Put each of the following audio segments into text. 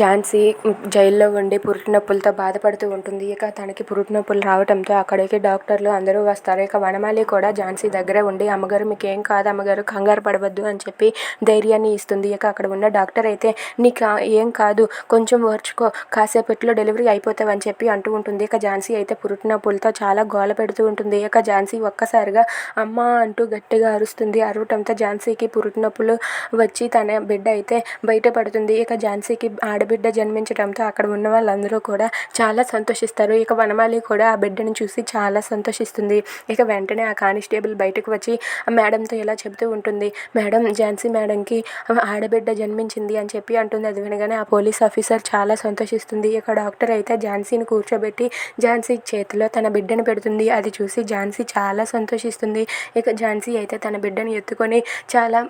ఝాన్సీ జైల్లో ఉండి పురిటినొప్పులతో బాధపడుతూ ఉంటుంది. ఇక తనకి పురిటినొప్పులు రావడంతో అక్కడికి డాక్టర్లు అందరూ వస్తారు. ఇక వనమాలి కూడా ఝాన్సీ దగ్గర ఉండి అమ్మగారు మీకేం కాదు అమ్మగారు కంగారు పడవద్దు అని చెప్పి ధైర్యాన్ని ఇస్తుంది. ఇక అక్కడ ఉన్న డాక్టర్ అయితే నీకు ఏం కాదు కొంచెం ఓర్చుకో కాసేపట్లో డెలివరీ అయిపోతావు అని చెప్పి అంటూ ఉంటుంది. ఇక ఝాన్సీ అయితే పురిటి నొప్పులతో చాలా గోల పెడుతూ ఉంటుంది. ఇక ఝాన్సీ ఒక్కసారిగా అమ్మ అంటూ గట్టిగా అరుస్తుంది. అరవటంతో ఝాన్సీకి పురిటి నొప్పులు వచ్చి తన బిడ్డ అయితే బయటపడుతుంది. ఇక ఝాన్సీకి ఆడ ఆడబిడ్డ జన్మించడంతో అక్కడ ఉన్న వాళ్ళందరూ కూడా చాలా సంతోషిస్తారు. ఇక వనమాలి కూడా ఆ బిడ్డను చూసి చాలా సంతోషిస్తుంది. ఇక వెంటనే ఆ కానిస్టేబుల్ బయటకు వచ్చి ఆ మేడంతో ఇలా చెబుతూ ఉంటుంది. మేడం ఝాన్సీ మేడంకి ఆడబిడ్డ జన్మించింది అని చెప్పి అంటుంది. అది వినగానే ఆ పోలీస్ ఆఫీసర్ చాలా సంతోషిస్తుంది. ఇక డాక్టర్ అయితే ఝాన్సీని కూర్చోబెట్టి ఝాన్సీ చేతిలో తన బిడ్డను పెడుతుంది. అది చూసి ఝాన్సీ చాలా సంతోషిస్తుంది. ఇక ఝాన్సీ అయితే తన బిడ్డను ఎత్తుకొని చాలా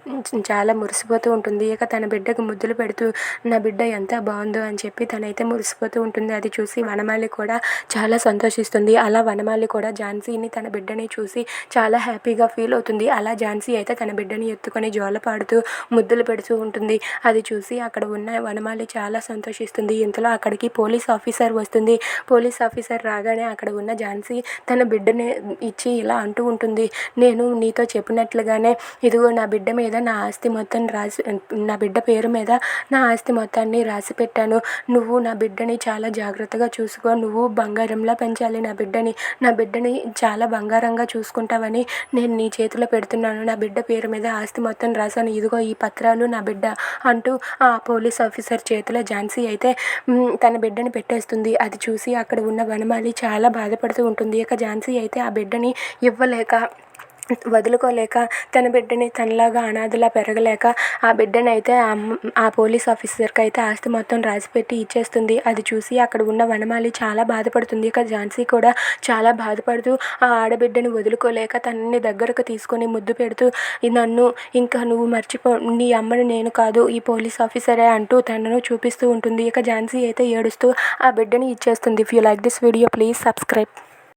చాలా మురిసిపోతూ ఉంటుంది. ఇక తన బిడ్డకు ముద్దులు పెడుతూ నా బిడ్డ ఎంత బాగుందో అని చెప్పి తనైతే మురిసిపోతూ ఉంటుంది. అది చూసి వనమాలి కూడా చాలా సంతోషిస్తుంది. అలా వనమాలి కూడా ఝాన్సీని తన బిడ్డని చూసి చాలా హ్యాపీగా ఫీల్ అవుతుంది. అలా ఝాన్సీ అయితే తన బిడ్డని ఎత్తుకొని జోల పాడుతూ ముద్దులు పెడుతూ ఉంటుంది. అది చూసి అక్కడ ఉన్న వనమాలి చాలా సంతోషిస్తుంది. ఇంతలో అక్కడికి పోలీస్ ఆఫీసర్ వస్తుంది. పోలీస్ ఆఫీసర్ రాగానే అక్కడ ఉన్న ఝాన్సీ తన బిడ్డని ఇచ్చి ఇలా అంటూ ఉంటుంది. నేను నీతో చెప్పినట్లుగానే ఇదిగో నా బిడ్డ మీద నా ఆస్తి మొత్తం రాసి నా బిడ్డ పేరు మీద నా ఆస్తి మొత్తాన్ని రాసి పెట్టాను నువ్వు నా బిడ్డని చాలా జాగ్రత్తగా చూసుకో. నువ్వు బంగారంలా పెంచాలి నా బిడ్డని. నా బిడ్డని చాలా బంగారంగా చూసుకుంటావని నేను నీ చేతిలో పెడుతున్నాను. నా బిడ్డ పేరు మీద ఆస్తి మొత్తం రాశాను. ఇదిగో ఈ పత్రాలు నా బిడ్డ అంటూ ఆ పోలీస్ ఆఫీసర్ చేతిలో ఝాన్సీ అయితే తన బిడ్డని పెట్టేస్తుంది. అది చూసి అక్కడ ఉన్న వనమాలి చాలా బాధపడుతూ ఉంటుంది. ఇక ఝాన్సీ అయితే ఆ బిడ్డని ఇవ్వలేక వదులుకోలేక తన బిడ్డని తనలాగా అనాథలా పెరగలేక ఆ బిడ్డని అయితే ఆ ఆ పోలీస్ ఆఫీసర్కి అయితే ఆస్తి మొత్తం రాసిపెట్టి ఇచ్చేస్తుంది. అది చూసి అక్కడ ఉన్న వనమాలి చాలా బాధపడుతుంది. ఇక ఝాన్సీ కూడా చాలా బాధపడుతూ ఆ ఆడబిడ్డని వదులుకోలేక తనని దగ్గరకు తీసుకొని ముద్దు పెడుతూ నన్ను ఇంకా నువ్వు మర్చిపో నీ అమ్మని నేను కాదు ఈ పోలీస్ ఆఫీసరే అంటూ తనను చూపిస్తూ ఉంటుంది. ఇక ఝాన్సీ అయితే ఏడుస్తూ ఆ బిడ్డని ఇచ్చేస్తుంది. If you like this video please subscribe